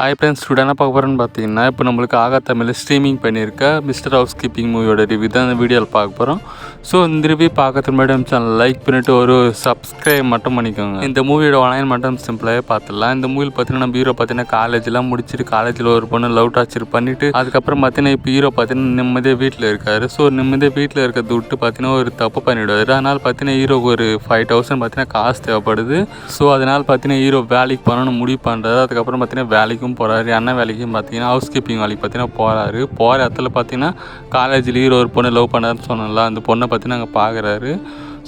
Hi friends ஸ்டூடெண்டாக பார்க்க போகிறேன்னு பார்த்தீங்கன்னா இப்போ நம்மளுக்கு ஆகா தமிழில் ஸ்ட்ரீமிங் பண்ணியிருக்க மிஸ்டர் ஹவுஸ் கீப்பிங் மூவியோட ரிவ்யூ தான் இந்த வீடியோவில் பார்க்க போகிறோம் ஸோ இந்த ரிவ்யூ பார்க்கறது மேடம் சேனல் லைக் பண்ணிவிட்டு ஒரு சப்ஸ்கிரைப் மட்டும் பண்ணிக்கோங்க. இந்த மூவியோட ஒன்லைன் மட்டும் சிம்பிளாகவே பார்த்துடலாம். இந்த மூவியில் பார்த்தீங்கன்னா நம்ம ஹீரோ பார்த்தீங்கன்னா காலேஜ்லாம் முடிச்சுட்டு காலேஜில் ஒரு பொண்ணு லவ் டார்ச்சர் பண்ணிவிட்டு அதுக்கப்புறம் பார்த்தீங்கன்னா இப்போ ஹீரோ பார்த்தீங்கன்னா நிம்மதியாக வீட்டில் இருக்காரு. ஸோ நிம்மதியாக வீட்டில் இருக்கிறத விட்டு பார்த்தீங்கன்னா ஒரு தப்பு பண்ணிவிடுவார் அதனால் பார்த்தீங்கன்னா ஹீரோக்கு ஒரு ஃபைவ் தௌசண்ட் பார்த்தீங்கன்னா காசு தேவைப்படுது. ஸோ அதனால் பார்த்தீங்கன்னா ஹீரோ வேலைக்கு போகணும்னு முடிவு பண்ணுறாரு அதுக்கப்புறம் பார்த்தீங்கன்னா வேலைக்கும் போகிறாரு அண்ணன் வேலைக்கும் பார்த்தீங்கன்னா ஹவுஸ் கீப்பிங் வேலைக்கு பார்த்தீங்கன்னா போகிறாரு போகிற இடத்துல பார்த்தீங்கன்னா காலேஜில் ஹீரோ ஒரு பொண்ணு லவ் பண்ணாருன்னு சொன்னல அந்த பொண்ணை பார்த்தீங்கன்னா நாங்கள் பார்க்குறாரு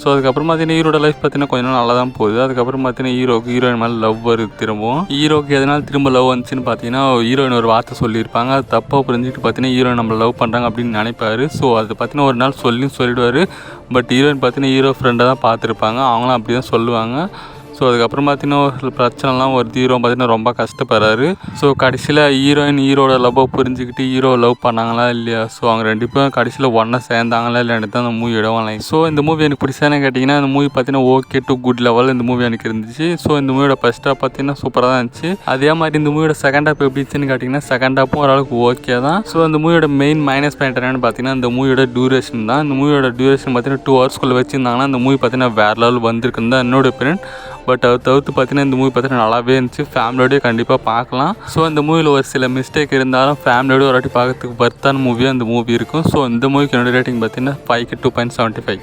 ஸோ அதுக்கப்புறம் பார்த்தீங்கன்னா ஹீரோட லைஃப் பார்த்தீங்கன்னா கொஞ்ச நாள் நல்லா தான் போகுது. அதுக்கப்புறம் பார்த்தீங்கன்னா ஹீரோக்கு ஹீரோயின் மேலே லவ் வருது திரும்பவும். ஹீரோக்கு எதனால் திரும்ப லவ் வந்துச்சுன்னு பார்த்தீங்கன்னா ஹீரோயின் ஒரு வார்த்தை சொல்லியிருப்பாங்க. அது தப்பாக புரிஞ்சுட்டு பார்த்தீங்கன்னா ஹீரோயின் நம்மளை லவ் பண்ணுறாங்க அப்படின்னு நினைப்பாரு. ஸோ அது பார்த்தீங்கன்னா ஒரு நாள் சொல்லி சொல்லிடுவார். பட் ஹீரோயின் பார்த்தீங்கன்னா ஹீரோ ஃப்ரெண்டை தான் பார்த்துருப்பாங்க அவங்களும் அப்படி தான் சொல்லுவாங்க. ஸோ அதுக்கப்புறம் பார்த்தீங்கன்னா ஒரு பிரச்சனைலாம் ஒரு ஹீரோ பார்த்தீங்கன்னா ரொம்ப கஷ்டப்படுறாரு. ஸோ கடைசியில் ஹீரோயின் ஹீரோட லவ்வை புரிஞ்சுக்கிட்டு ஹீரோ லவ் பண்ணாங்களா இல்லையா? ஸோ அவங்க ரெண்டு பேரும் கடைசியில் ஒன்றா சேர்ந்தாங்களா இல்லைன்னு தான் அந்த மூவி இடவலை ஸோ இந்த மூவி எனக்கு பிடிச்சதுன்னு கேட்டிங்கன்னா இந்த மூவி பார்த்தீங்கன்னா ஓகே டு குட் லெவல் இந்த மூவி எனக்கு இருந்துச்சு. ஸோ இந்த மூவியோட ஃபஸ்ட் ஹாப் பார்த்தீங்கன்னா சூப்பராக தான் இருந்துச்சு. அதே மாதிரி இந்த மூவியோட செகண்ட் ஹாப் எப்படி இருந்துச்சுன்னு கேட்டிங்கன்னா செகண்ட் ஹாப்பும் ஓரளவுக்கு ஓகே தான். ஸோ அந்த மூவியோட மெயின் மைனஸ் பாயிண்ட் என்னன்னு பார்த்தீங்கன்னா இந்த மூவியோட டியூரேஷன் தான். இந்த மூவியோட டியூரேஷன் பார்த்தீங்கன்னா டூ ஹவர்ஸ்க்குள்ளே வச்சுருந்தாங்கன்னா இந்த மூவி பார்த்தீங்கன்னா வேறு லெவல் வந்திருக்குன்னு தான் என்னோட ஒப்பீனியன் பட் அது தவிர்த்து பார்த்தீங்கன்னா இந்த மூவி பார்த்தீங்கன்னா நல்லாவே இருந்துச்சு. ஃபேமிலியோடய கண்டிப்பாக பார்க்கலாம். ஸோ இந்த மூவியில் ஒரு சில மிஸ்டேக் இருந்தாலும் ஃபேமிலியோட ஒரு வாட்டி பார்க்கறதுக்கு பர்த்தான மூவியாக அந்த மூவி இருக்கும். ஸோ இந்த மூவிக்கு என்னோட ரேட்டிங் பார்த்தீங்கன்னா ஃபைவ்க்கு டூ பாயிண்ட் செவன்ட்டி ஃபைவ்